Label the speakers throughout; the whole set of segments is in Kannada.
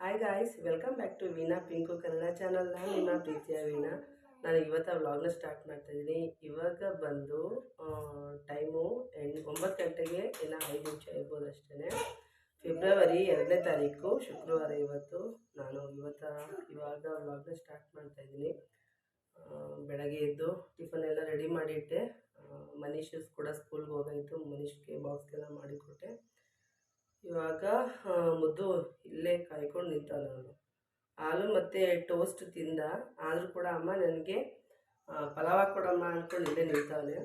Speaker 1: Hi guys welcome back to Veena Pinku Kannada channel ನಾನು ನಿಮ್ಮ ಪ್ರೀತಿಯ ವೀಣಾ. ನಾನು ಇವತ್ತು ವ್ಲಾಗ್ನ ಸ್ಟಾರ್ಟ್ ಮಾಡ್ತಾ ಇದ್ದೀನಿ. ಇವಾಗ ಬಂದು ಟೈಮು ಎಂಟು ಒಂಬತ್ತು ಗಂಟೆಗೆ ಇನ್ನು ಐದು ನಿಮಿಷ ಇರ್ಬೋದು ಅಷ್ಟೇ ಫೆಬ್ರವರಿ ಎರಡನೇ ತಾರೀಕು, ಶುಕ್ರವಾರ ಇವತ್ತು ನಾನು ಇವತ್ತು, ಇವಾಗ ವ್ಲಾಗ್ನ ಸ್ಟಾರ್ಟ್ ಮಾಡ್ತಾ ಇದ್ದೀನಿ. ಬೆಳಗ್ಗೆ ಎದ್ದು ಟಿಫನ್ ಎಲ್ಲ ರೆಡಿ ಮಾಡಿಟ್ಟೆ. ಮನೀಷಸ್ ಕೂಡ ಸ್ಕೂಲ್ಗೆ ಹೋಗಾಯಿತು ಮನೀಶ್ಗೆ ಬಾಕ್ಸ್ಗೆಲ್ಲ ಮಾಡಿಕೊಟ್ಟೆ. ಇವಾಗ ಮುದ್ದು ಇಲ್ಲೇ ಕಾಯ್ಕೊಂಡು ನಿಂತ ನಾನು ಹಾಲು ಮತ್ತು ಟೋಸ್ಟ್ ತಿಂದ ಆದರೂ ಕೂಡ ಅಮ್ಮ ನನಗೆ ಪಲಾವ ಕೊಡಮ್ಮ ಅಂದ್ಕೊಂಡು ಇಲ್ಲೇ ನಿಂತಾನೆ.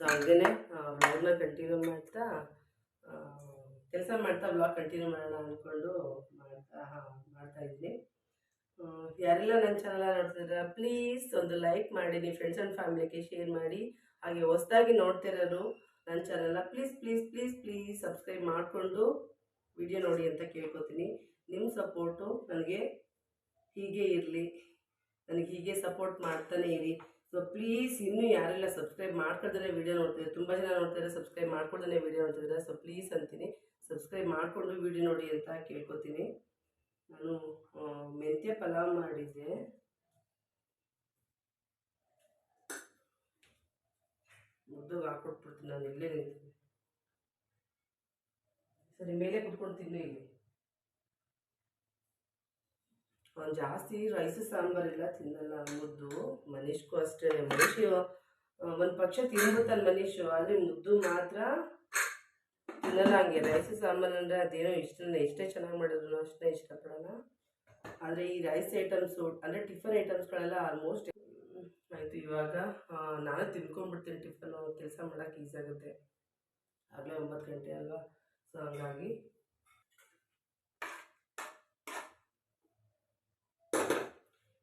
Speaker 1: ಸೊ ಹಾಗೇ ಬ್ಲಾಗ್ನ ಕಂಟಿನ್ಯೂ ಮಾಡ್ತಾ ಕೆಲಸ ಮಾಡ್ತಾ ಬ್ಲಾಗ್ ಕಂಟಿನ್ಯೂ ಮಾಡೋಣ ಅಂದ್ಕೊಂಡು ಮಾಡ್ತಾ ಹಾಂ ಮಾಡ್ತಾ ಇದ್ದೀನಿ ಆ, ಯಾರೆಲ್ಲ ನನ್ನ ಚಾನಲ್ ನೋಡ್ತಿದ್ರೆ ಪ್ಲೀಸ್ ಒಂದು ಲೈಕ್ ಮಾಡಿ ನಿಮ್ಮ ಫ್ರೆಂಡ್ಸ್ ಆ್ಯಂಡ್ ಫ್ಯಾಮಿಲಿಗೆ ಶೇರ್ ಮಾಡಿ ಹಾಗೆ ಹೊಸ್ದಾಗಿ ನೋಡ್ತಿರೋರು ನನ್ನ ಚಾನಲ್ನ please please please please subscribe ಮಾಡಿಕೊಂಡು ವಿಡಿಯೋ ನೋಡಿ ಅಂತ ಕೇಳ್ಕೊತೀನಿ. ನಿಮ್ಮ ಸಪೋರ್ಟು ನನಗೆ ಹೀಗೆ ಇರಲಿ. ನನಗೆ ಹೀಗೆ ಸಪೋರ್ಟ್ ಮಾಡ್ತಾನೆ ಇರಿ. ಸೊ ಪ್ಲೀಸ್ ಇನ್ನೂ ಯಾರೆಲ್ಲ ಸಬ್ಸ್ಕ್ರೈಬ್ ಮಾಡ್ಕೊಳ್ದೇ ವಿಡಿಯೋ ನೋಡ್ತಿದ್ರೆ, ತುಂಬ ಜನ ನೋಡ್ತಾರೆ ಸಬ್ಸ್ಕ್ರೈಬ್ ಮಾಡ್ಕೊಳ್ದೇ ವಿಡಿಯೋ ನೋಡ್ತಿದ್ದಾರೆ ಸೊ ಪ್ಲೀಸ್ ಅಂತೀನಿ. ಸಬ್ಸ್ಕ್ರೈಬ್ ಮಾಡಿಕೊಂಡು ವಿಡಿಯೋ ನೋಡಿ ಅಂತ ಕೇಳ್ಕೊತೀನಿ. ನಾನು ಮೆಂತ್ಯ ಪಲಾವ್ ಮಾಡಿದ್ದೆ. ಮುದ್ದಗೆ ಹಾಕ್ಕೊಟ್ಬಿಡ್ತೀನಿ ನಾನು ಇಲ್ಲೇ ನಿಂತೀನಿ ಸರಿ, ಮೇಲೆ ಕುತ್ಕೊಂಡು ಇಲ್ಲಿ. ಅವ್ನು ಜಾಸ್ತಿ ರೈಸ್ ಸಾಂಬಾರೆಲ್ಲ ತಿನ್ನಲ್ಲ ಮುದ್ದು. ಮನೀಶ್ಗೂ ಅಷ್ಟೇ. ಮನೀಶ್ ಒಂದು ಪಕ್ಷ ತಿನ್ಬಿಡ್ತಾನೆ ಮನೀಷು ಆದರೆ ಮುದ್ದು ಮಾತ್ರ ತಿನ್ನಲ್ಲ ಹಂಗೆ. ರೈಸ್ ಸಾಂಬಾರು ಅಂದರೆ ಅದೇನೋ ಇಷ್ಟ ಎಷ್ಟೇ ಚೆನ್ನಾಗಿ ಮಾಡಿದ್ರು ಅಷ್ಟೇ ಇಷ್ಟಪಡಲ್ಲ. ಆದರೆ ಈ ರೈಸ್ ಐಟಮ್ಸು, ಅಂದರೆ ಟಿಫನ್ ಐಟಮ್ಸ್ಗಳೆಲ್ಲ ಆಲ್ಮೋಸ್ಟ್ ಆಯಿತು, ಇವಾಗ ನಾನೇ ತಿನ್ಕೊಂಡ್ಬಿಡ್ತೀನಿ ಟಿಫನ್ನು ಕೆಲಸ ಮಾಡೋಕ್ಕೆ ಈಸಿ ಆಗುತ್ತೆ. ಆಗಲೇ ಒಂಬತ್ತು ಗಂಟೆ ಅಲ್ವಾ? ಸೊ, ಹಂಗಾಗಿ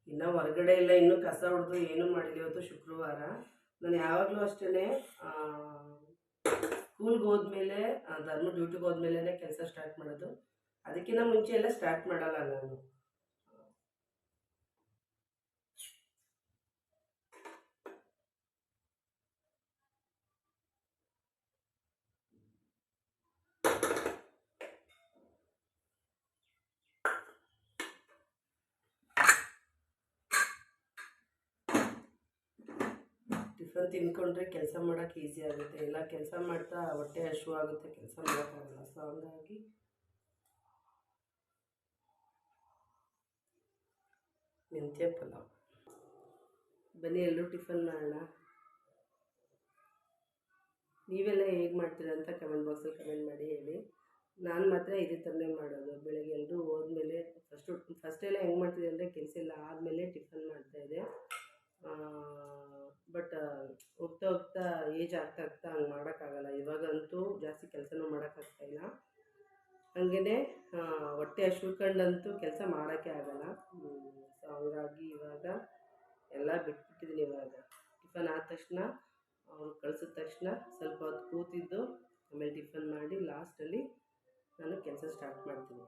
Speaker 1: ಇನ್ನು ಹೊರಗಡೆ ಎಲ್ಲ ಇನ್ನೂ ಕಸ ಹೊಡೆದು ಏನೂ ಮಾಡಿಲ್ಲ ಇವತ್ತು ಶುಕ್ರವಾರ. ನಾನು ಯಾವಾಗಲೂ ಅಷ್ಟೇ ಸ್ಕೂಲ್ಗೆ ಹೋದ್ಮೇಲೆ ಧರ್ಮ ಡ್ಯೂಟಿಗೆ ಹೋದ್ಮೇಲೆ ಕೆಲಸ ಸ್ಟಾರ್ಟ್ ಮಾಡೋದು. ಅದಕ್ಕಿಂತ ಮುಂಚೆ ಎಲ್ಲ ಸ್ಟಾರ್ಟ್ ಮಾಡಲ್ಲ ನಾನು. ಟಿಫನ್ ತಿನ್ಕೊಂಡ್ರೆ ಕೆಲಸ ಮಾಡೋಕ್ಕೆ ಈಸಿ ಆಗುತ್ತೆ. ಎಲ್ಲ ಕೆಲಸ ಮಾಡ್ತಾ ಹೊಟ್ಟೆ ಹಶು ಆಗುತ್ತೆ, ಕೆಲಸ ಮಾಡೋಕ್ಕಾಗಲ್ಲ. ಸೊ ಹಂಗಾಗಿ ಮೆಂತ್ಯ ಪಲಾವ್. ಬನ್ನಿ, ಎಲ್ಲರೂ ಟಿಫನ್ ಮಾಡೋಣ. ನೀವೆಲ್ಲ ಹೇಗೆ ಮಾಡ್ತೀರಾ ಅಂತ ಕಮೆಂಟ್ ಬಾಕ್ಸಲ್ಲಿ ಕಮೆಂಟ್ ಮಾಡಿ ಹೇಳಿ. ನಾನು ಮಾತ್ರ ಇದೇ ಥರನೇ ಮಾಡೋದು. ಬೆಳಗ್ಗೆ ಎಲ್ಲರೂ ಹೋದ್ಮೇಲೆ ಫಸ್ಟು ಫಸ್ಟೆಲ್ಲ ಹೆಂಗೆ ಮಾಡ್ತಿದ್ದೆ ಅಂದರೆ ಕೆಲಸ ಎಲ್ಲ ಆದಮೇಲೆ ಟಿಫನ್ ಮಾಡ್ತಾಯಿದ್ದೆ ಬಟ್ ಹೋಗ್ತಾ ಹೋಗ್ತಾ ಏಜ್ ಆಗ್ತಾ ಆಗ್ತಾ ಹಂಗೆ ಮಾಡೋಕ್ಕಾಗಲ್ಲ. ಇವಾಗಂತೂ ಜಾಸ್ತಿ ಕೆಲಸನೂ ಮಾಡೋಕ್ಕಾಗ್ತಾಯಿಲ್ಲ ಹಾಗೇ ಹೊಟ್ಟೆ ಹಶ್ವುಕೊಂಡಂತೂ ಕೆಲಸ ಮಾಡೋಕ್ಕೆ ಆಗಲ್ಲ. ಸೊ ಹಂಗಾಗಿ ಇವಾಗ ಎಲ್ಲ ಬಿಟ್ಬಿಟ್ಟಿದ್ದೀನಿ ಇವಾಗ. ಟಿಫನ್ ಆದ ತಕ್ಷಣ, ಅವ್ರು ಕಳಿಸಿದ ತಕ್ಷಣ ಸ್ವಲ್ಪ ಹೊತ್ತು ಕೂತಿದ್ದು, ಆಮೇಲೆ ಟಿಫನ್ ಮಾಡಿ ಲಾಸ್ಟಲ್ಲಿ ನಾನು ಕೆಲಸ ಸ್ಟಾರ್ಟ್ ಮಾಡ್ತೀನಿ.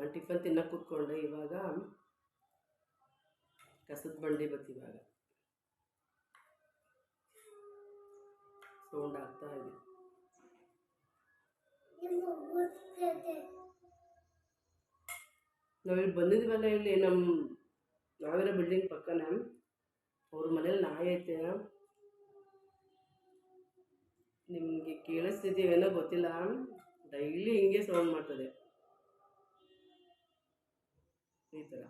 Speaker 1: ನಾನು ಟಿಫನ್ ತಿನ್ನೋಕೆ ಕೂತ್ಕೊಂಡೆ ಇವಾಗ ಕಸದ ಬಂಡಿ ಬತ್ತಿವಾಗ ಸೌಂಡ್ ಆಗ್ತಾ ಇದೆ. ನಾವಿಲ್ಲಿ ಬಂದಿದ್ವಲ್ಲ ಇಲ್ಲಿ ನಮ್ಮ ನಾವಿರೋ ಬಿಲ್ಡಿಂಗ್ ಪಕ್ಕನ. ಅವ್ರ ಮನೇಲಿ ನಾಯಿ ಐತೆ. ನಿಮಗೆ ಕೇಳಿಸ್ತಿದ್ದೀವೇನೋ ಗೊತ್ತಿಲ್ಲ. ಡೈಲಿ ಹಿಂಗೆ ಸೌಂಡ್ ಮಾಡ್ತದೆ. ಈ ಥರ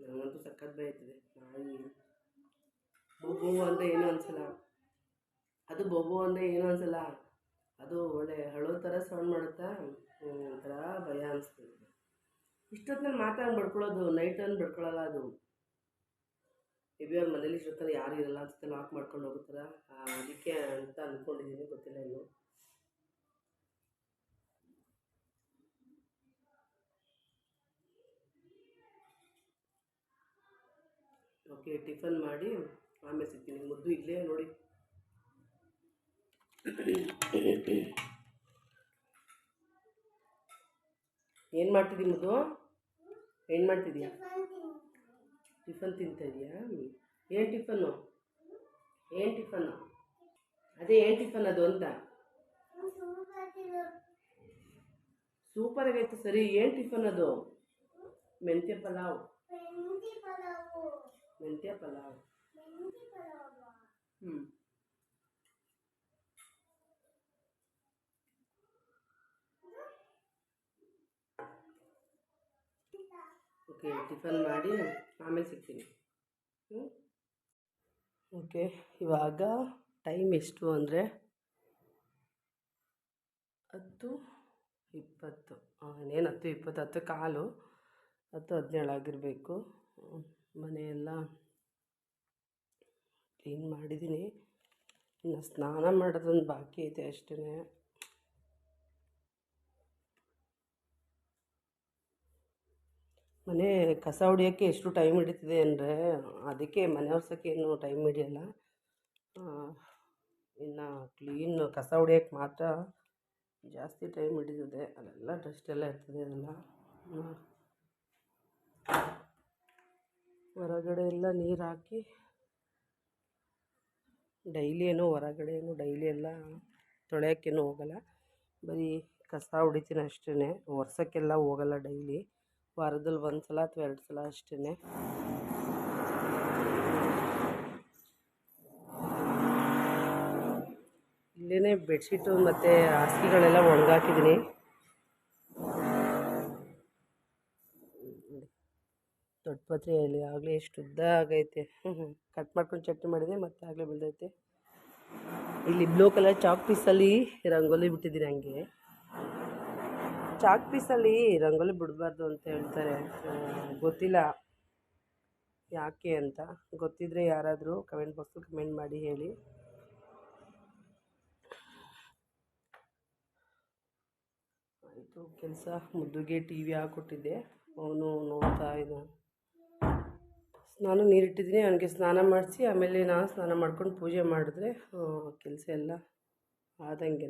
Speaker 1: ನನಗಂತೂ ಸಖತ್ ಬೈತದೆ ನಾಯಿ ಬೊಬ್ಬು ಅಂದರೆ ಏನೂ ಅನ್ಸಲ್ಲ. ಅದು ಬೊಬ್ಬು ಅಂತ ಏನೂ ಅನ್ಸಲ್ಲ. ಅದು ಒಳ್ಳೆ ಹಳೋ ಥರ ಸೌಂಡ್ ಮಾಡುತ್ತಾ? ಒಂಥರ ಭಯ ಅನಿಸ್ತದೆ ಇಷ್ಟೊತ್ತಿನಲ್ಲಿ ಮಾತಾಡಿ ಬಡ್ಕೊಳ್ಳೋದು ನೈಟ್ ಅಂದ್ ಬಡ್ಕೊಳ್ಳಲ್ಲ ಅದು. ಮೇಬಿ ಅವ್ರ ಮನೇಲಿ ಇಷ್ಟೊತ್ತಲ್ಲಿ ಯಾರು ಇರಲ್ಲ ಅನ್ಸುತ್ತೆ ಲಾಕ್ ಮಾಡ್ಕೊಂಡು ಹೋಗುತ್ತಾರ ಅದಕ್ಕೆ ಅಂತ ಅಂದ್ಕೊಂಡಿದ್ದೀನಿ ಗೊತ್ತಿಲ್ಲ ಇನ್ನು. ಓಕೆ, ಟಿಫನ್ ಮಾಡಿ ಆಮೇಲೆ ಸಿಗ್ತೀನಿ. ಮುದ್ದು ಇಲ್ಲೇ ನೋಡಿ. ಏನು ಮಾಡ್ತಿದ್ದಿ ಮುದ್ದು? ಏನು ಮಾಡ್ತಿದ್ಯಾ ಟಿಫನ್ ತಿಂತಾ ಇದೆಯಾ? ಏನು ಟಿಫನ್ನು ಏನು ಟಿಫನ್ನು ಅದೇ ಏನು ಟಿಫನ್ ಅದು ಅಂತ? ಸೂಪರ್ ಆಗೈತೆ ಸರಿ. ಏನು ಟಿಫನ್ ಅದು? ಮೆಂತ್ಯ ಪಲಾವ್. ಮೆಂತ್ಯ ಪಲಾವ್. ಹ್ಞೂ ಓಕೆ ಟಿಫನ್ ಮಾಡಿ ಆಮೇಲೆ ಸಿಗ್ತೀನಿ. ಹ್ಞೂ ಓಕೆ ಇವಾಗ ಟೈಮ್ ಎಷ್ಟು ಅಂದರೆ ಹತ್ತು ಇಪ್ಪತ್ತು. ಇನ್ನೇನು ಹತ್ತು ಇಪ್ಪತ್ತು ಹತ್ತು ಕಾಲು. ಹತ್ತು ಹದಿನೇಳು ಆಗಿರಬೇಕು ಮನೆಯೆಲ್ಲ ಕ್ಲೀನ್ ಮಾಡಿದ್ದೀನಿ. ಇನ್ನು ಸ್ನಾನ ಮಾಡೋದೊಂದು ಬಾಕಿ ಐತೆ ಅಷ್ಟೇ ಮನೆ ಕಸ ಹೊಡಿಯೋಕ್ಕೆ ಎಷ್ಟು ಟೈಮ್ ಹಿಡಿತಿದೆ ಅಂದರೆ ಅದಕ್ಕೆ ಮನೆ ಏನು ಟೈಮ್ ಹಿಡಿಯಲ್ಲ. ಇನ್ನು ಕ್ಲೀನ್ ಕಸ ಹೊಡಿಯೋಕ್ಕೆ ಮಾತ್ರ ಜಾಸ್ತಿ ಟೈಮ್ ಹಿಡಿತದೆ ಅಲ್ಲೆಲ್ಲ ಡಸ್ಟ್ ಎಲ್ಲ ಇರ್ತದೆ ಅದೆಲ್ಲ. ಹೊರಗಡೆ ಎಲ್ಲ ನೀರು ಹಾಕಿ, ಡೈಲಿ ಏನು ಹೊರಗಡೆ ಡೈಲಿ ಎಲ್ಲ ತೊಳೆಯೋಕ್ಕೇನು ಹೋಗಲ್ಲ. ಬರೀ ಕಸ ಹೊಡಿತೀನಿ ಅಷ್ಟೇ ಒರ್ಸೋಕ್ಕೆಲ್ಲ ಹೋಗಲ್ಲ ಡೈಲಿ, ವಾರದಲ್ಲಿ ಒಂದು ಸಲ ಅಥವಾ ಎರಡು ಸಲ ಅಷ್ಟೇ ಇಲ್ಲೇ ಬೆಡ್ಶೀಟು ಮತ್ತು ಹಾಸಿಗೆಗಳೆಲ್ಲ ಒಣಗಾಕಿದ್ದೀನಿ. ದೊಡ್ಡ ಪತ್ರೆಯಲ್ಲಿ ಆಗಲೇ ಎಷ್ಟು ಉದ್ದ ಆಗೈತೆ. ಕಟ್ ಮಾಡ್ಕೊಂಡು ಚಟ್ನಿ ಮಾಡಿದೆ, ಮತ್ತೆ ಆಗಲೇ ಬೆಳೆದೈತೆ. ಇಲ್ಲಿ ಬ್ಲೂ ಕಲರ್ ಚಾಕ್ ಪೀಸಲ್ಲಿ ರಂಗೋಲಿ ಬಿಟ್ಟಿದ್ದೀನಿ ಹಂಗೆ. ಚಾಕ್ ಪೀಸಲ್ಲಿ ರಂಗೋಲಿ ಬಿಡಬಾರ್ದು ಅಂತ ಹೇಳ್ತಾರೆ. ಗೊತ್ತಿಲ್ಲ. ಯಾಕೆ ಅಂತ. ಗೊತ್ತಿದ್ರೆ ಯಾರಾದರೂ ಕಮೆಂಟ್ ಬಾಕ್ಸಲ್ಲಿ ಕಮೆಂಟ್ ಮಾಡಿ ಹೇಳಿ. ಆಯಿತು, ಕೆಲಸ ಮುದ್ದುಗೆ ಟಿ ವಿ ಹಾಕ್ಕೊಟ್ಟಿದ್ದೆ. ಅವನು ನೋಡ್ತಾ ಇದ್ದ ಸ್ನಾನ ನೀರಿಟ್ಟಿದ್ದೀನಿ, ಅವನಿಗೆ ಸ್ನಾನ ಮಾಡಿಸಿ, ಆಮೇಲೆ ನಾನು ಸ್ನಾನ ಮಾಡ್ಕೊಂಡು ಪೂಜೆ ಮಾಡಿದ್ರೆ ಕೆಲಸ ಎಲ್ಲ ಆದಂಗೆ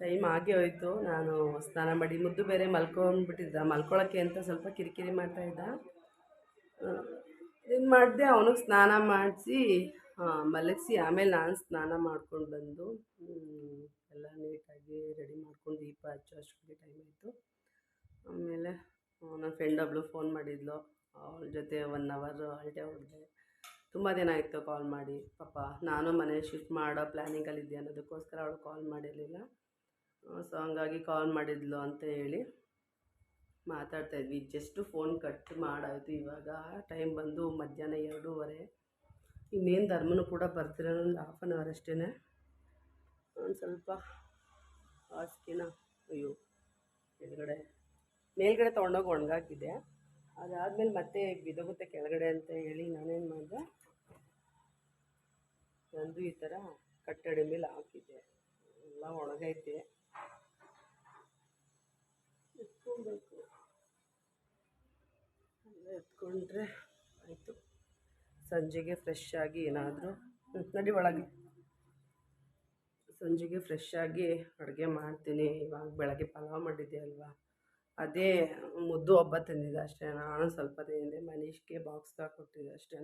Speaker 1: ಟೈಮ್ ಆಗೇ ಹೋಯಿತು, ನಾನು ಸ್ನಾನ ಮಾಡಿ, ಮುದ್ದು ಬೇರೆ ಮಲ್ಕೊಂಡ್ಬಿಟ್ಟಿದ್ದ ಮಲ್ಕೊಳ್ಳೋಕ್ಕೆ ಅಂತ ಸ್ವಲ್ಪ ಕಿರಿಕಿರಿ ಮಾಡ್ತಾಯಿದ್ದ ಏನು ಮಾಡಿದೆ, ಅವನಿಗೆ ಸ್ನಾನ ಮಾಡಿಸಿ ಮಲಗಿಸಿ, ಆಮೇಲೆ ನಾನು ಸ್ನಾನ ಮಾಡ್ಕೊಂಡು ಬಂದು ಎಲ್ಲ ನೀಟಾಗಿ ರೆಡಿ ಮಾಡ್ಕೊಂಡು ದೀಪ ಹಚ್ಚೋ ಅಷ್ಟೊಂದು ಟೈಮ್ ಆಯಿತು. ಆಮೇಲೆ ನನ್ನ ಫ್ರೆಂಡ್ ಒಬ್ಳು ಫೋನ್ ಮಾಡಿದ್ಲು. ಅವಳ ಜೊತೆ ಒನ್ ಅವರ್ ಅಲ್ಟೆ ಹೊಡೆದೆ ತುಂಬ ದಿನ ಆಯಿತು ಕಾಲ್ ಮಾಡಿ. ಪಾಪ ನಾನು ಮನೆ ಶಿಫ್ಟ್ ಮಾಡೋ ಪ್ಲ್ಯಾನಿಂಗಲ್ಲಿದ್ದೆ ಅನ್ನೋದಕ್ಕೋಸ್ಕರ ಅವಳು ಕಾಲ್ ಮಾಡಿರಲಿಲ್ಲ. ಸೊ ಹಂಗಾಗಿ ಕಾಲ್ ಮಾಡಿದ್ಲು ಅಂತ ಹೇಳಿ ಮಾತಾಡ್ತಾ ಇದ್ವಿ. ಜಸ್ಟು ಫೋನ್ ಕಟ್ ಮಾಡಾಯಿತು. ಇವಾಗ ಟೈಮ್ ಬಂದು ಮಧ್ಯಾಹ್ನ ಎರಡೂವರೆ. ಇನ್ನೇನು ಧರ್ಮನೂ ಕೂಡ ಬರ್ತಿರೋ ಒಂದು ಹಾಫ್ ಆನ್ ಅವರ್ ಅಷ್ಟೇ ಒಂದು ಸ್ವಲ್ಪ ಹಾಸಿಗೆನ, ಅಯ್ಯೋ ಕೆಳಗಡೆ ಮೇಲ್ಗಡೆ ತೊಗೊಂಡೋಗಿ ಒಣಗಾಕಿದ್ದೆ. ಅದಾದಮೇಲೆ ಮತ್ತೆ ಬಿದೋಗುತ್ತೆ ಕೆಳಗಡೆ ಅಂತ ಹೇಳಿ ನಾನೇನು ಮಾಡಿದೆ? ನಂದು ಈ ಥರ ಕಟ್ಟಡಿ ಮೇಲೆ ಹಾಕಿದ್ದೆ. ಎಲ್ಲ ಒಣಗೈತೆ ಎತ್ಕೊಬೇಕು. ಎತ್ಕೊಂಡ್ರೆ ಆಯಿತು. ಸಂಜೆಗೆ ಫ್ರೆಶ್ ಆಗಿ ಏನಾದರೂ ನಡಿ ಒಳಗೆ. ಸಂಜೆಗೆ ಫ್ರೆಶ್ ಆಗಿ ಅಡುಗೆ ಮಾಡ್ತೀನಿ. ಇವಾಗ ಬೆಳಗ್ಗೆ ಪಲಾವ್ ಮಾಡಿದ್ದೆ ಅಲ್ವಾ? ಅದೇ ಮುದ್ದು ಹಬ್ಬ ತಂದಿದ್ದ ಅಷ್ಟೇ. ನಾನು ಸ್ವಲ್ಪ ತಿಂದೆ ಮನೀಷ್ಗೆ ಬಾಕ್ಸ್ಗೆ ಹಾಕ್ಕೊಟ್ಟಿದ್ದೆ ಅಷ್ಟೇ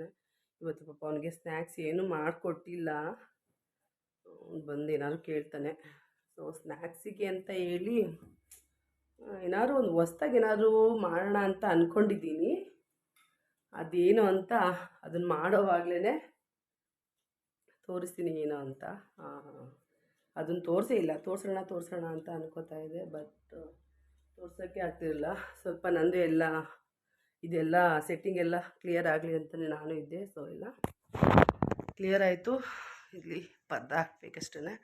Speaker 1: ಇವತ್ತು ಪಾಪ ಅವನಿಗೆ ಸ್ನ್ಯಾಕ್ಸ್ ಏನೂ ಮಾಡಿಕೊಟ್ಟಿಲ್ಲ. ಬಂದು ಏನಾದ್ರು ಕೇಳ್ತಾನೆ. ಸೊ ಸ್ನ್ಯಾಕ್ಸಿಗೆ ಅಂತ ಹೇಳಿ ಏನಾದ್ರು ಒಂದು ಹೊಸ್ದಾಗಿ ಏನಾದರೂ ಮಾಡೋಣ ಅಂತ ಅಂದ್ಕೊಂಡಿದ್ದೀನಿ ಅದೇನು ಅಂತ ಅದನ್ನು ಮಾಡೋವಾಗಲೇ ತೋರಿಸ್ತೀನಿ ಏನು ಅಂತ. ಅದನ್ನು ತೋರಿಸೇ ಇಲ್ಲ. ತೋರಿಸೋಣ ತೋರಿಸೋಣ ಅಂತ ಅನ್ಕೋತಾ ಇದೆ. ಬಟ್ ತೋರ್ಸೋಕ್ಕೆ ಆಗ್ತಿರಲಿಲ್ಲ. ಸ್ವಲ್ಪ ನಂದು ಎಲ್ಲ, ಇದೆಲ್ಲ ಸೆಟ್ಟಿಂಗ್ ಎಲ್ಲ ಕ್ಲಿಯರ್ ಆಗಲಿ ಅಂತಲೇ ನಾನು ಇದ್ದೆ ಸೊ ಎಲ್ಲ ಕ್ಲಿಯರ್ ಆಯಿತು. ಇಲ್ಲಿ ಪರ್ದ ಹಾಕ್ಬೇಕಷ್ಟೇ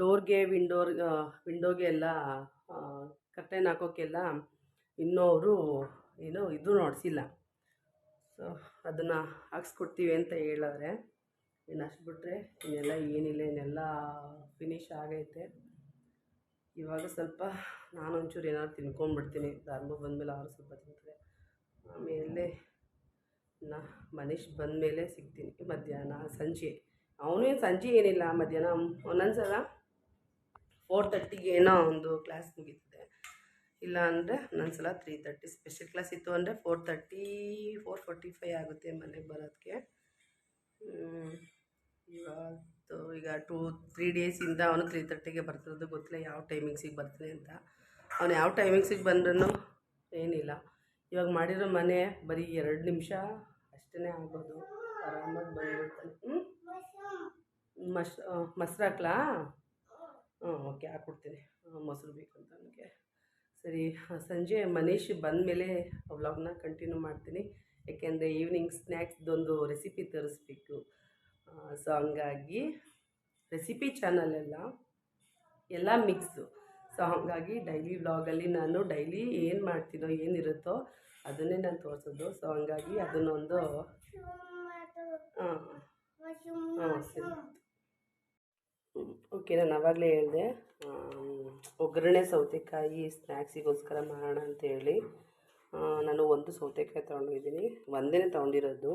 Speaker 1: ಡೋರ್ಗೆ ವಿಂಡೋರ್ ವಿಂಡೋಗೆ ಎಲ್ಲ ಕಟ್ಟೆನ ಹಾಕೋಕ್ಕೆಲ್ಲ ಇನ್ನೂ ಅವರು ಏನು ಇದು ನೋಡಿಸಿಲ್ಲ. ಸೊ ಅದನ್ನು ಹಾಕ್ಸ್ಕೊಡ್ತೀವಿ ಅಂತ ಹೇಳಿದ್ರೆ ಇನ್ನು ಅಷ್ಟು ಬಿಟ್ಟರೆ ಇನ್ನೆಲ್ಲ ಏನಿಲ್ಲ, ಇನ್ನೆಲ್ಲ ಫಿನಿಶ್ ಆಗೈತೆ. ಇವಾಗ ಸ್ವಲ್ಪ ನಾನು ಒಂಚೂರು ಏನಾದ್ರು ತಿನ್ಕೊಂಡ್ಬಿಡ್ತೀನಿ. ಧರ್ಮ ಬಂದಮೇಲೆ ಅವರು ಸ್ವಲ್ಪ ತಿಂತಾರೆ. ಆಮೇಲೆ ನಾ ಮನೀಶ್ ಬಂದಮೇಲೆ ಸಿಗ್ತೀನಿ. ಮಧ್ಯಾಹ್ನ ಸಂಜೆ. ಅವನೇ ಸಂಜೆ ಏನಿಲ್ಲ ಮಧ್ಯಾಹ್ನ ಒಂದೊಂದ್ಸಲ ಫೋರ್ ತರ್ಟಿಗೆ ಏನೋ ಒಂದು ಕ್ಲಾಸ್ ಮುಗೀತಿದೆ. ಇಲ್ಲ ಅಂದರೆ ಒಂದೊಂದ್ಸಲ ತ್ರೀ ತರ್ಟಿ ಸ್ಪೆಷಲ್ ಕ್ಲಾಸ್ ಇತ್ತು ಅಂದರೆ four thirty four forty five ಆಗುತ್ತೆ ಮನೆಗೆ ಬರೋದಕ್ಕೆ ಹ್ಮ್, ಇವತ್ತು ಈಗ ಟೂ ತ್ರೀ ಡೇಸಿಂದ ಅವನು ತ್ರೀ ತರ್ಟಿಗೆ ಬರ್ತಿರೋದು. ಗೊತ್ತಿಲ್ಲ ಯಾವ ಟೈಮಿಂಗ್ಸಿಗೆ ಬರ್ತಾನೆ ಅಂತ. ಅವನು ಯಾವ ಟೈಮಿಂಗ್ಸಿಗೆ ಬಂದ್ರೂ ಏನಿಲ್ಲ. ಇವಾಗ ಮಾಡಿರೋ ಮನೆ ಬರೀ ಎರಡು ನಿಮಿಷ ಅಷ್ಟೇ ಆಗ್ಬೋದು. ಆರಾಮಾಗಿ ಬಂದ್ಬಿಡ್ತಾನೆ. ಹ್ಞೂ ಮಶ್ ಮೊಸ್ರು ಹಾಕ್ಲಾ? ಹ್ಞೂ ಓಕೆ ಹಾಕ್ಕೊಡ್ತೀನಿ. ಆ, ಮೊಸರು ಬೇಕಂತ ನನಗೆ ಸರಿ ಸಂಜೆ ಮನೀಶ್ ಬಂದಮೇಲೆ ವ್ಲಾಗ್ನ ಕಂಟಿನ್ಯೂ ಮಾಡ್ತೀನಿ. ಯಾಕೆಂದರೆ ಈವ್ನಿಂಗ್ ಸ್ನ್ಯಾಕ್ಸ್ದೊಂದು ರೆಸಿಪಿ ತರಿಸ್ಬೇಕು. ಸೊ ಹಂಗಾಗಿ ರೆಸಿಪಿ ಚಾನಲೆಲ್ಲ ಎಲ್ಲ ಮಿಕ್ಸು ಸೊ ಹಾಗಾಗಿ ಡೈಲಿ ವ್ಲಾಗಲ್ಲಿ ನಾನು ಡೈಲಿ ಏನು ಮಾಡ್ತೀನೋ, ಏನಿರುತ್ತೋ ಅದನ್ನೇ ನಾನು ತೋರಿಸೋದು. ಸೊ ಹಂಗಾಗಿ ಅದನ್ನೊಂದು ಹಾಂ ಹಾಂ ಸರಿ. ಓಕೆ ನಾನು ಆವಾಗಲೇ ಹೇಳಿದೆ. ಒಗ್ಗರಣೆ ಸೌತೆಕಾಯಿ ಸ್ನ್ಯಾಕ್ಸಿಗೋಸ್ಕರ ಮಾಡೋಣ ಅಂತ ಹೇಳಿ. ನಾನು ಒಂದು ಸೌತೆಕಾಯಿ ತೊಗೊಂಡಿದ್ದೀನಿ ಒಂದೇ ತೊಗೊಂಡಿರೋದು.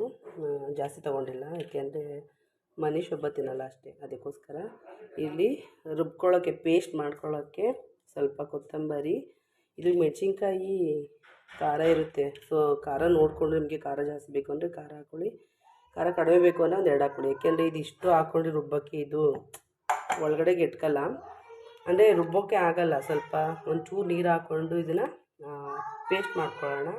Speaker 1: ಜಾಸ್ತಿ ತೊಗೊಂಡಿಲ್ಲ. ಯಾಕೆಂದರೆ ಮನೀಶ್ ಒಬ್ಬ ತಿನ್ನಲ್ಲ ಅಷ್ಟೇ, ಅದಕ್ಕೋಸ್ಕರ ಇಲ್ಲಿ ರುಬ್ಕೊಳ್ಳೋಕ್ಕೆ ಪೇಸ್ಟ್ ಮಾಡ್ಕೊಳ್ಳೋಕ್ಕೆ ಸ್ವಲ್ಪ ಕೊತ್ತಂಬರಿ ಇದು ಮೆಣಸಿನ್ಕಾಯಿ ಖಾರ ಇರುತ್ತೆ. ಸೊ ಖಾರ ನೋಡಿಕೊಂಡು ನಿಮಗೆ ಖಾರ ಜಾಸ್ತಿ ಬೇಕು ಅಂದರೆ ಖಾರ ಹಾಕ್ಕೊಳ್ಳಿ ಖಾರ ಕಡಿಮೆ ಬೇಕು ಅಂದರೆ ಒಂದು ಎರಡು ಹಾಕ್ಕೊಳ್ಳಿ ಯಾಕೆಂದರೆ ಇದು ಇಷ್ಟು ಹಾಕ್ಕೊಂಡು ರುಬ್ಬಕ್ಕೆ ಇದು ಒಳಗಡೆ ಗೆಟ್ಕಲ್ಲ ಅಂದರೆ ರುಬ್ಬೋಕ್ಕೆ ಆಗಲ್ಲ, ಸ್ವಲ್ಪ ಒಂಚೂರು ನೀರು ಹಾಕ್ಕೊಂಡು ಇದನ್ನು ಪೇಸ್ಟ್ ಮಾಡ್ಕೊಳ್ಳೋಣ.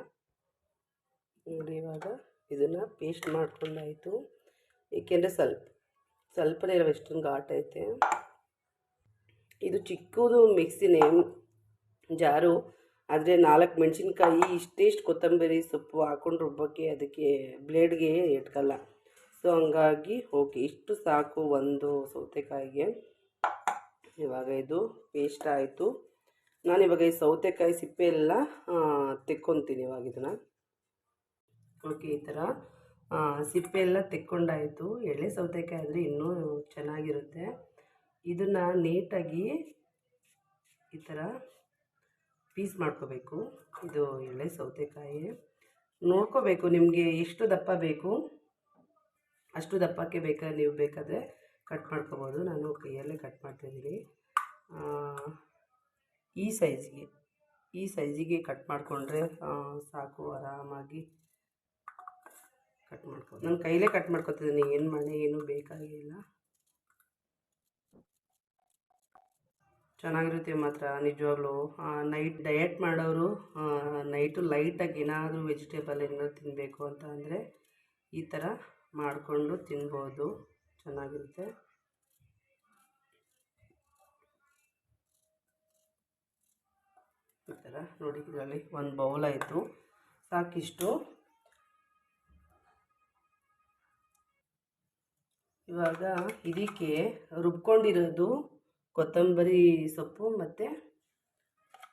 Speaker 1: ನೋಡಿ ಇವಾಗ ಇದನ್ನು ಪೇಸ್ಟ್ ಮಾಡ್ಕೊಂಡಾಯಿತು. ಏಕೆಂದರೆ ಸ್ವಲ್ಪ, ಸ್ವಲ್ಪನೇ ಇರೋ ಎಷ್ಟೊಂದು ಘಾಟ್ ಐತೆ. ಇದು ಚಿಕ್ಕದು ಮಿಕ್ಸಿನೇ ಜಾರು, ಆದರೆ ನಾಲ್ಕು ಮೆಣಸಿನ್ಕಾಯಿ, ಇಷ್ಟಿಷ್ಟು ಕೊತ್ತಂಬರಿ ಸೊಪ್ಪು ಹಾಕೊಂಡು ರುಬ್ಬಕ್ಕೆ ಅದಕ್ಕೆ ಬ್ಲೇಡ್ಗೆ ಇಟ್ಕಲ್ಲ ಸೊ, ಹಂಗಾಗಿ ಓಕೆ ಇಷ್ಟು ಸಾಕು ಒಂದು ಸೌತೆಕಾಯಿಗೆ. ಇವಾಗ ಇದು ಪೇಸ್ಟ್ ಆಯಿತು. ನಾನು ಇವಾಗ ಈ ಸೌತೆಕಾಯಿ ಸಿಪ್ಪೆ ಎಲ್ಲ ತೆಕ್ಕೊತೀನಿ ಇವಾಗ ಇದನ್ನು. ಓಕೆ ಈ ಥರ ಸಿಪ್ಪೆ ಎಲ್ಲ ತೆಕ್ಕೊಂಡಾಯಿತು. ಎಳೆ ಸೌತೆಕಾಯಿ ಆದರೆ ಇನ್ನೂ ಚೆನ್ನಾಗಿರುತ್ತೆ. ಇದನ್ನು ನೀಟಾಗಿ ಈ ಥರ ಪೀಸ್ ಮಾಡ್ಕೋಬೇಕು. ಇದು ಎಳೆ ಸೌತೆಕಾಯಿ. ನೋಡ್ಕೋಬೇಕು ನಿಮಗೆ ಎಷ್ಟು ದಪ್ಪ ಬೇಕು. ಅಷ್ಟು ದಪ್ಪಕ್ಕೆ ಬೇಕಾದ್ರೆ ನೀವು ಬೇಕಾದರೆ ಕಟ್ ಮಾಡ್ಕೋಬೋದು. ನಾನು ಕೈಯಲ್ಲೇ ಕಟ್ ಮಾಡ್ತಾಯಿದ್ದೀನಿ ಈ ಸೈಜ್ಗೆ ಈ ಸೈಜಿಗೆ ಕಟ್ ಮಾಡಿಕೊಂಡ್ರೆ ಸಾಕು ಆರಾಮಾಗಿ ಕಟ್ ಮಾಡ್ಕೊ ನಾನು ಕೈಲೇ ಕಟ್ ಮಾಡ್ಕೊತಿದ್ದೀನಿ. ಏನು ಮನೆ ಏನೂ ಬೇಕಾಗಿಲ್ಲ ಚೆನ್ನಾಗಿರುತ್ತೆ ಮಾತ್ರ, ನಿಜವಾಗ್ಲೂ. ನೈಟ್ ಡಯಟ್ ಮಾಡೋರು ನೈಟು ಲೈಟಾಗಿ ಏನಾದರೂ ವೆಜಿಟೇಬಲ್ ಏನಾದರೂ ತಿನ್ನಬೇಕು ಅಂತ ಅಂದರೆ ಈ ಥರ ಮಾಡಿಕೊಂಡು ತಿನ್ಬೋದು. ಚೆನ್ನಾಗಿರುತ್ತೆ. ಈ ಥರ ನೋಡಿ ಇದರಲ್ಲಿ ಒಂದು ಬೌಲ್ ಆಯಿತು. ಸಾಕಿಷ್ಟು ಇವಾಗ ಇದಕ್ಕೆ ರುಬ್ಕೊಂಡಿರೋದು ಕೊತ್ತಂಬರಿ ಸೊಪ್ಪು ಮತ್ತು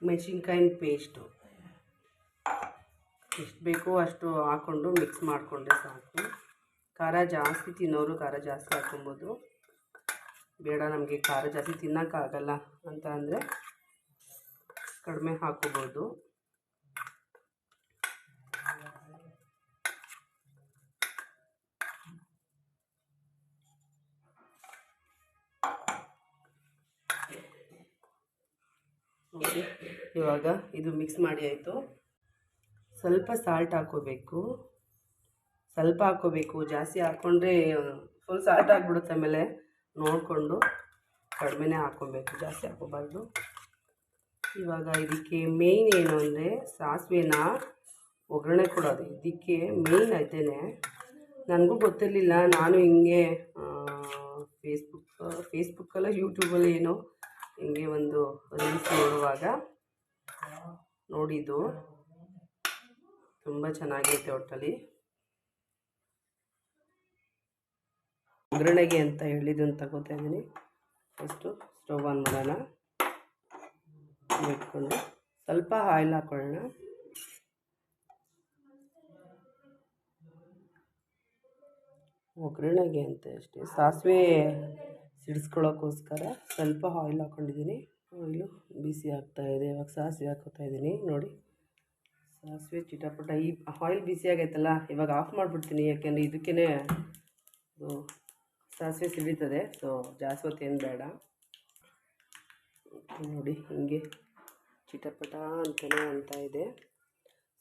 Speaker 1: ಮೆಣಸಿನ್ಕಾಯಿನ ಪೇಸ್ಟು. ಎಷ್ಟು ಬೇಕೋ ಅಷ್ಟು ಹಾಕ್ಕೊಂಡು ಮಿಕ್ಸ್ ಮಾಡಿಕೊಂಡ್ರೆ ಸಾಕು. ಖಾರ ಜಾಸ್ತಿ ತಿನ್ನೋರು ಖಾರ ಜಾಸ್ತಿ ಹಾಕ್ಕೊಬೋದು. ಬೇಡ ನಮಗೆ ಖಾರ ಜಾಸ್ತಿ ತಿನ್ನೋಕ್ಕಾಗಲ್ಲ ಅಂತ ಅಂದರೆ ಕಡಿಮೆ ಹಾಕ್ಕೋಬೋದು. ನೋಡಿ ಇವಾಗ ಇದು ಮಿಕ್ಸ್ ಮಾಡಿ ಆಯಿತು. ಸ್ವಲ್ಪ ಸಾಲ್ಟ್ ಹಾಕೋಬೇಕು ಸ್ವಲ್ಪ ಹಾಕೋಬೇಕು ಜಾಸ್ತಿ ಹಾಕ್ಕೊಂಡ್ರೆ ಫುಲ್ ಸಾಲ್ಟ್ ಆಗಿಬಿಡುತ್ತೆ ಆಮೇಲೆ ನೋಡಿಕೊಂಡು ಕಡಿಮೆನೇ ಹಾಕ್ಕೊಬೇಕು. ಜಾಸ್ತಿ ಹಾಕೋಬಾರ್ದು ಇವಾಗ ಇದಕ್ಕೆ ಮೇಯ್ನ್ ಏನು ಅಂದರೆ ಸಾಸಿವೆನ ಒಗ್ಗರಣೆ ಕೊಡೋದು. ಇದಕ್ಕೆ ಮೇಯ್ನ್ ಅದೇ ನನಗೂ ಗೊತ್ತಿರಲಿಲ್ಲ. ನಾನು ಹಿಂಗೆ ಫೇಸ್ಬುಕ್ ಫೇಸ್ಬುಕ್ಕಲ್ಲ ಯೂಟ್ಯೂಬಲ್ಲಿ ಏನೋ ಹಿಂಗೆ ಒಂದು ರೀಲ್ಸ್ ನೋಡುವಾಗ ನೋಡಿದ್ದು. ತುಂಬ ಚೆನ್ನಾಗಿರುತ್ತೆ ಒಟ್ಟಲ್ಲಿ. ಒಗ್ಗರಣೆಗೆ ಅಂತ ಹೇಳಿದ್ದನ್ನು ತಗೋತಾ ಇದ್ದೀನಿ ಫಸ್ಟು ಸ್ಟವ್ ಆನ್ ಮಾಡೋಣ. ಇಟ್ಕೊಂಡು ಸ್ವಲ್ಪ ಆಯಿಲ್ ಹಾಕೊಳ್ಳೋಣ. ಒಗ್ಗರಣೆಗೆ ಅಂತ ಅಷ್ಟೇ. ಸಾಸಿವೆ ಸಿಡಿಸ್ಕೊಳ್ಳೋಕ್ಕೋಸ್ಕರ ಸ್ವಲ್ಪ ಆಯಿಲ್ ಹಾಕ್ಕೊಂಡಿದ್ದೀನಿ ಆಯಿಲು ಬಿಸಿ ಇದೆ, ಇವಾಗ ಸಾಸಿವೆ ಹಾಕೋತಾ ಇದ್ದೀನಿ. ನೋಡಿ, ಸಾಸಿವೆ ಚಿಟಪಟ. ಈ ಆಯಿಲ್ ಬಿಸಿ ಆಗೈತಲ್ಲ, ಇವಾಗ ಆಫ್ ಮಾಡಿಬಿಡ್ತೀನಿ, ಯಾಕೆಂದರೆ ಇದಕ್ಕೇ ಇದು ಸಾಸಿವೆ ಸಿಡಿತದೆ ಸೊ ಜಾಸ್ತಿ ಹೊತ್ತೇನು ಬೇಡ. ನೋಡಿ, ಹಿಂಗೆ ಚಿಟಪಟ ಅಂತಲೇ ಅಂತ ಇದೆ.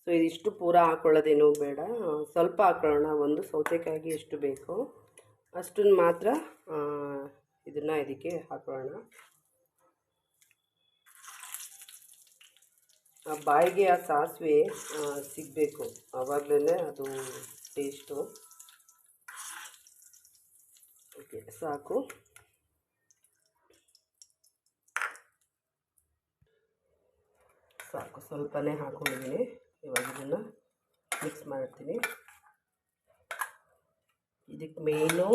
Speaker 1: ಸೊ ಇದಿಷ್ಟು ಪೂರ ಹಾಕ್ಕೊಳ್ಳೋದೇನು ಬೇಡ. ಸ್ವಲ್ಪ ಹಾಕೊಳ್ಳೋಣ, ಒಂದು ಸೌತೆಕಾಯಿಗೆ ಎಷ್ಟು ಬೇಕು. ಅಷ್ಟನ್ನು ಮಾತ್ರ ಇದನ್ನು ಇದಕ್ಕೆ ಹಾಕೊಳ್ಳೋಣ ಆ ಬಾಯಿಗೆ ಆ ಸಾಸಿವೆ ಸಿಗಬೇಕು. ಆವಾಗಲೇ ಅದು ಟೇಸ್ಟು ಓಕೆ, ಸಾಕು. ಸಾಕು, ಸ್ವಲ್ಪನೇ ಹಾಕೊಂಡಿದ್ದೀನಿ. ಇವಾಗ ಇದನ್ನು ಮಿಕ್ಸ್ ಮಾಡ್ತೀನಿ. ಇದಕ್ಕೆ ಮೇಯ್ನು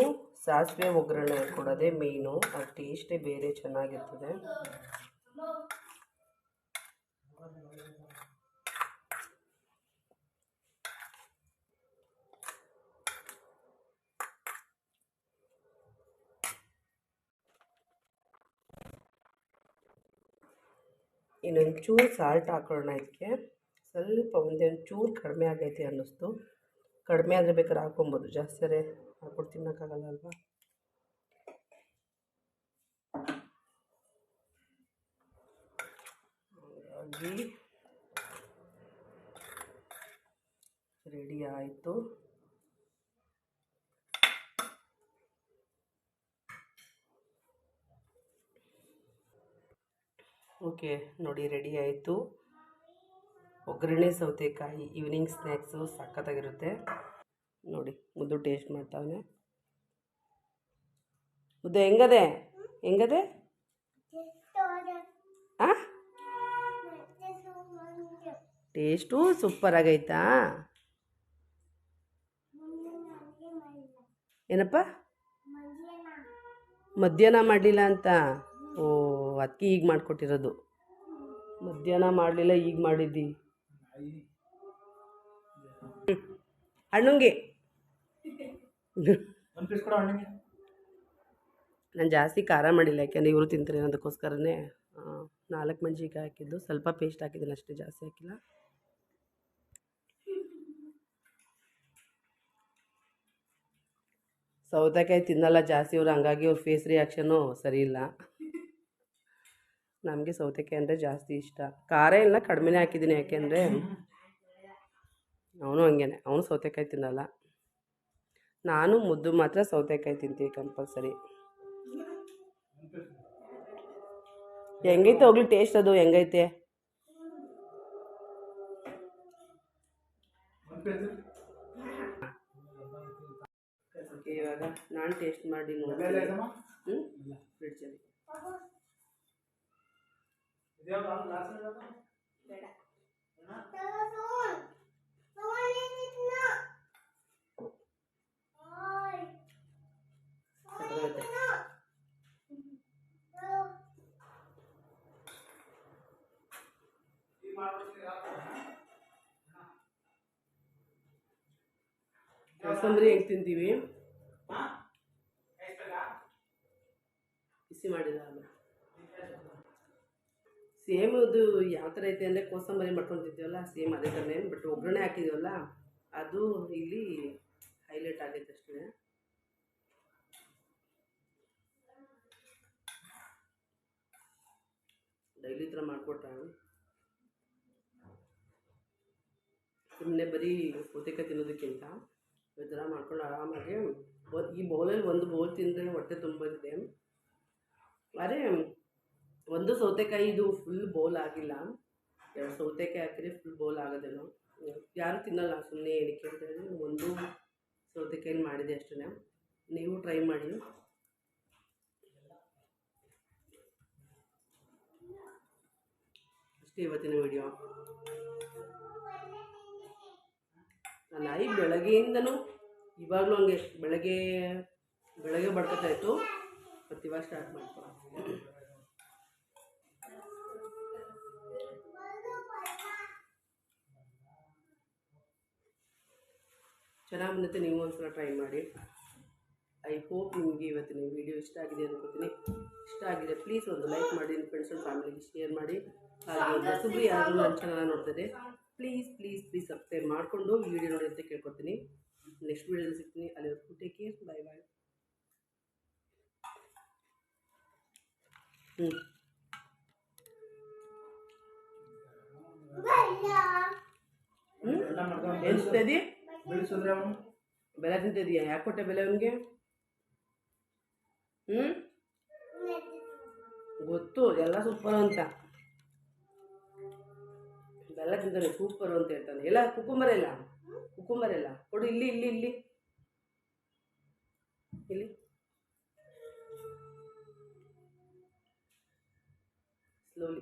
Speaker 1: ಸಾಸಿವೆ ಒಗ್ಗರಣೆ ಕೊಡೋದೇ ಮೇಯ್ನು ಅದು ಟೇಸ್ಟೇ ಬೇರೆ ಚೆನ್ನಾಗಿರ್ತದೆ. ಇನ್ನೊಂದು ಚೂರು ಸಾಲ್ಟ್ ಹಾಕೋಣ ಇದಕ್ಕೆ. ಸ್ವಲ್ಪ ಒಂದೊಂದು ಚೂರು ಕಡಿಮೆ ಆಗೈತೆ ಅನ್ನಿಸ್ತು. ಕಡಿಮೆ ಆದರೆ ಬೇಕಾದ್ರೆ ಹಾಕೊಬೋದು ಜಾಸ್ತಿ ಹಾಕ್ಬಿಟ್ಟು ತಿನ್ನೋಕ್ಕಾಗಲ್ಲ ಅಲ್ವಾ? ರೆಡಿ ಆಯಿತು. ಓಕೆ ನೋಡಿ ರೆಡಿ ಆಯಿತು. ಒಗ್ಗರಣೆ ಸೌತೆಕಾಯಿ ಈವ್ನಿಂಗ್ ಸ್ನ್ಯಾಕ್ಸು ಸಖತ್ತಾಗಿರುತ್ತೆ ನೋಡಿ, ಮುದ್ದು ಟೇಸ್ಟ್ ಮಾಡ್ತಾವನೆ. ಮುದ್ದೆ, ಹೆಂಗದೆ? ಹೆಂಗದೆ? ಟೇಸ್ಟು ಸೂಪರ್ ಆಗೈತಾ? ಏನಪ್ಪ? ಮಧ್ಯಾಹ್ನ ಮಾಡಲಿಲ್ಲ ಅಂತ? ಓ ಅದಕ್ಕೆ ಈಗ ಮಾಡಿಕೊಟ್ಟಿರೋದು. ಮಧ್ಯಾಹ್ನ ಮಾಡಲಿಲ್ಲ ಈಗ ಮಾಡಿದ್ದಿ. ಹಣ್ಣುಂಗೆ ನಾನು ಜಾಸ್ತಿ ಖಾರ ಮಾಡಿಲ್ಲ, ಯಾಕೆಂದರೆ ಇವರು ತಿಂತಾರೆ ಅದಕ್ಕೋಸ್ಕರನೇ ನಾಲ್ಕು ಮೆಣಸಿನ್ಕಾಯಿ ಹಾಕಿದ್ದು. ಸ್ವಲ್ಪ ಪೇಸ್ಟ್ ಹಾಕಿದ್ದೀನಿ ಅಷ್ಟೇ, ಜಾಸ್ತಿ ಹಾಕಿಲ್ಲ. ಸೌತೆಕಾಯಿ ತಿನ್ನಲ್ಲ ಜಾಸ್ತಿ ಇವರು, ಹಂಗಾಗಿ ಅವ್ರ ಫೇಸ್ ರಿಯಾಕ್ಷನು ಸರಿ ಇಲ್ಲ. ನಮಗೆ ಸೌತೆಕಾಯಿ ಅಂದರೆ ಜಾಸ್ತಿ ಇಷ್ಟ. ಖಾರ ಇಲ್ಲ, ಕಡಿಮೆನೇ ಹಾಕಿದ್ದೀನಿ, ಯಾಕೆಂದರೆ ಅವನು ಹಂಗೇನೆ, ಅವನು ಸೌತೆಕಾಯಿ ತಿನ್ನಲ್ಲ. ನಾನು ಮುದ್ದು ಮಾತ್ರ ಸೌತೆಕಾಯಿ ತಿಂತೀವಿ ಕಂಪಲ್ಸರಿ ಹೆಂಗೈತೆ ಹೋಗ್ಲಿ ಟೇಸ್ಟ್ ಅದು ಹೆಂಗೈತೆ? ಇವಾಗ ನಾನು ಟೇಸ್ಟ್ ಮಾಡಿ ಹ್ಞೂ ಫ್ರಿಡ್ಜಲ್ಲಿ. ಕೋಸಂಬರಿ ಹೆಂಗೆ ತಿಂತೀವಿ? ಬಿಸಿ ಮಾಡಿದ ಸೇಮ್ ಅದು ಯಾವ ಥರ ಐತೆ ಅಂದರೆ ಕೋಸಂಬರಿ ಮಾಡ್ಕೊಂಡು ತಿಂತೀವಲ್ಲ, ಸೇಮ್ ಅದೇ ಥರನೇ, ಬಟ್ ಒಗ್ಗರಣೆ ಹಾಕಿದ್ದೀವಲ್ಲ ಅದು ಇಲ್ಲಿ ಹೈಲೈಟ್ ಆಗೈತೆ ಅಷ್ಟೇ. ಡೈಲಿ ಥರ ಮಾಡಿಕೊಟ್ಟ ಸುಮ್ಮನೆ ಬರೀ ಸೌತೆಕಾಯಿ ತಿನ್ನೋದಕ್ಕಿಂತ. ಥರ ಮಾಡ್ಕೊಂಡು ಆರಾಮಾಗಿ ಈ ಬೌಲಲ್ಲಿ ಒಂದು ಬೌಲ್ ತಿಂದರೆ ಹೊಟ್ಟೆ ತುಂಬಿದೆ ಅದೇ, ಒಂದು ಸೌತೆಕಾಯಿ ಇದು ಫುಲ್ ಬೌಲ್ ಆಗಿಲ್ಲ. ಎರಡು ಸೌತೆಕಾಯಿ ಹಾಕಿದ್ರೆ ಫುಲ್ ಬೌಲ್ ಆಗೋದೇನೋ ಯಾರು ತಿನ್ನಲ್ಲ ಸುಮ್ಮನೆ ಏನಕ್ಕೆ ಅಂತ ಹೇಳಿ ಒಂದು ಸೌತೆಕಾಯಿ ಮಾಡಿದೆ ಅಷ್ಟೇ ನೀವು ಟ್ರೈ ಮಾಡಿ. ಅಷ್ಟೇ ಇವತ್ತಿನ ವಿಡಿಯೋ ನನ್ನ ನಾಯಿ ಬೆಳಗ್ಗೆಯಿಂದನೂ ಇವಾಗಲೂ ಹಂಗೆ ಬೆಳಗ್ಗೆ ಬೆಳಗ್ಗೆ ಬಡ್ಕೊತಾ ಇತ್ತು. ಮತ್ತು ಇವಾಗ ಸ್ಟಾರ್ಟ್ ಮಾಡ್ಕೊ ಚೆನ್ನಾಗಿ ಬಂದೈತೆ ನೀವು ಒಂದ್ಸಲ ಟ್ರೈ ಮಾಡಿ. ಐ ಹೋಪ್ ನಿಮಗೆ ಇವತ್ತಿನ ವಿಡಿಯೋ ಇಷ್ಟ ಆಗಿದೆ ಅನ್ಕೋತೀನಿ. ಇಷ್ಟ ಆಗಿದೆ ಪ್ಲೀಸ್ ಒಂದು ಲೈಕ್ ಮಾಡಿ, ನಿಮ್ಮ ಫ್ರೆಂಡ್ಸ್ ಫ್ಯಾಮಿಲಿ ಫ್ಯಾಮಿಲಿಗೆ ಶೇರ್ ಮಾಡಿ. ಹಾಗೆ ಹೊಸಬ್ರು ಯಾರು ನನ್ನ ಚಾನಲ್ ನೋಡ್ತಾರೆ ಪ್ಲೀಸ್ ಪ್ಲೀಸ್ ಪ್ಲೀಸ್ ಸಬ್ಸ್ಕ್ರೈಬ್ ಮಾಡಿಕೊಂಡು ವಿಡಿಯೋ ನೋಡಿ ಅಂತ ಕೇಳ್ಕೊತೀನಿ ನೆಕ್ಸ್ಟ್ ವಿಡಿಯೋದಲ್ಲಿ ಸಿಗ್ತೀನಿ. ಅಲ್ಲಿವರೆಗೂ ಟೇಕ್ ಕೇರ್ ಬಾಯ್ ಬಾಯ್ ಹ್ಞೂ ಏನು
Speaker 2: ಸುತ್ತಿದ್ದೀ
Speaker 1: ಬೆಲೆ ತಿಂತಿದೀಯ ಯಾಕೆ ಕೊಟ್ಟೆ ಬೆಲೆ ಅವನಿಗೆ? ಹ್ಞೂ ಗೊತ್ತು. ಎಲ್ಲ ಸೂಪರ್ ಅಂತ. ಬೆಲ್ಲ ತಿಂತಾನೆ ಸೂಪರು ಅಂತ ಹೇಳ್ತಾನೆ. ಎಲ್ಲ ಕುಕುಂಬರ್ ಎಲ್ಲ ಕುಕುಂಬರ್ ಎಲ್ಲ ಕೊಡು, ಇಲ್ಲಿ ಇಲ್ಲಿ ಇಲ್ಲಿ. ಇಲ್ಲಿ. ಸ್ಲೋಲಿ